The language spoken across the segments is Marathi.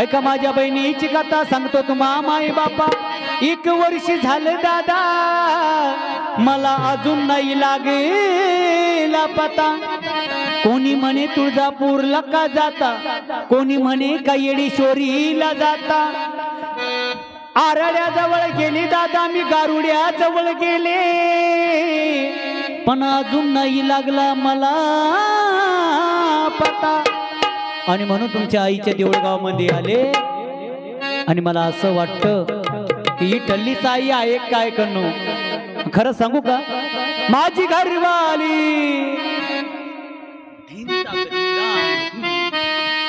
ऐका माझ्या बहिणीची कथा सांगतो तुम्हा माई बापा. एक वर्ष झालं दादा मला अजून नाही लागेला पता कोणी म्हणे तुळजापूरला का जाता? कोणी म्हणे का येडेश्वरीला जाता. आराड्याजवळ गेली दादा मी गारुड्याजवळ गेले. पण अजून नाही लागला मला पता आणि म्हणून तुमच्या आईच्या देऊळगावमध्ये आले. आणि मला असं वाटतं की ही टल्लीच आई आहे काय करणं खरं सांगू का? माझी घरवाली.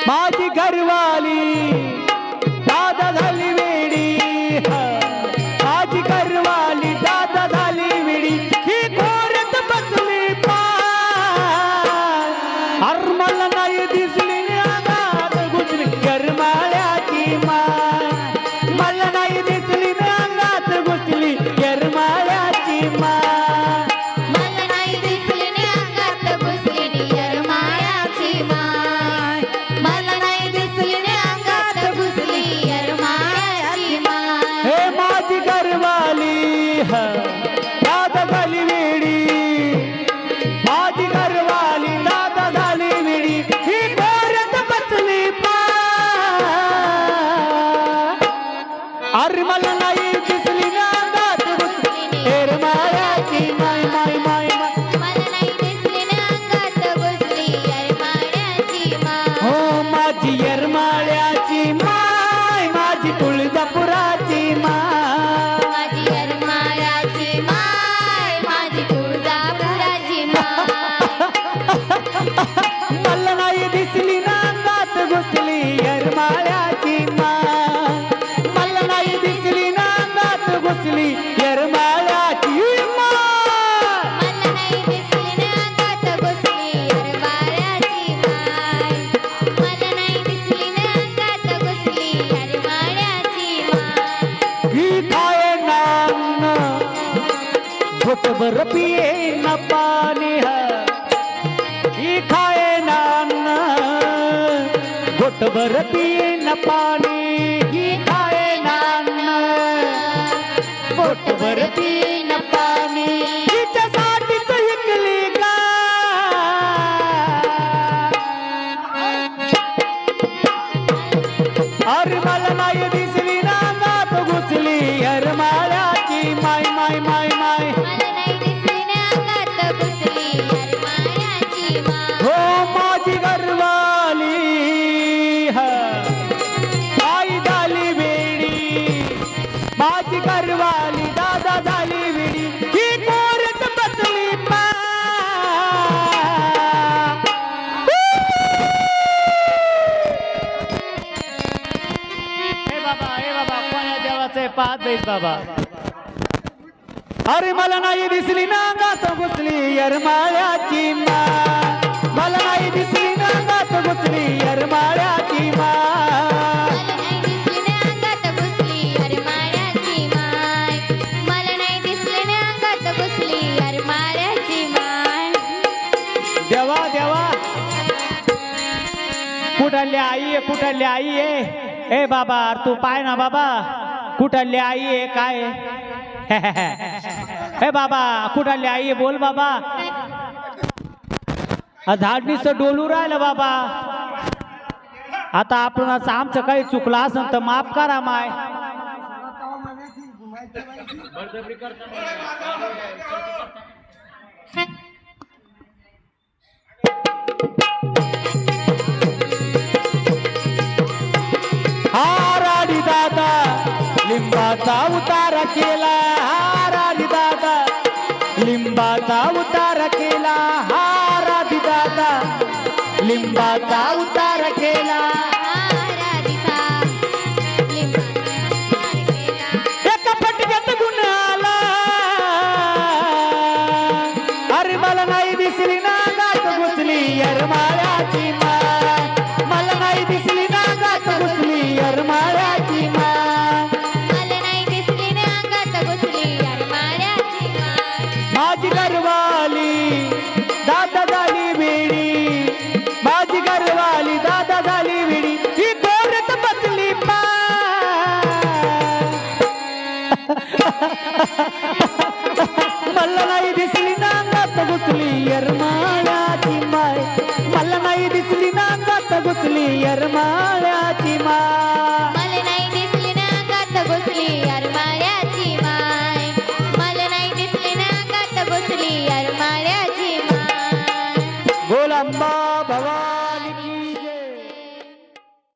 माझी घरवाली. अरे मला नाही घुटभर पिये न पाणी ही खाए नान घुटभर पिये न पाणी हिच्यासाठीच विकली का अरे बाबा हे बाबा कोण्या देवाचे पाच बाबा? अरे मला नाही दिसली ना गात घुसली यरमाळ्याची माय. मला नाही दिसली ना गात घुसली यरमाळ्याची माय. देवा देवा. कुठली आई आहे कुठली आई आहे? ए बाबा तू पाय ना बाबा. कुठली आई आहे काय हे बाबा कुठली आई आहे बोल बाबा. झाडणीच डोलू राहिलं बाबा. आता आपण आमचं काही चुकलं असेल तर माफ करा माय. करता. लिंबाचा उतार केला हाराडी दादा. लिंबाचा उतार केला हाराडी दादा. लिंबाचा उतार केला. आराधिता लिंबाचा एका फटक्यात गुण आला अरे मला नाही दिसली ना गात घुसली घुसली यरमाळ्याची माय. मला नाही दिसली ना घुसली माय. मला नाही दिसली ना अंगात घुसली अरमाळ्याची माय. गोलांबा भवा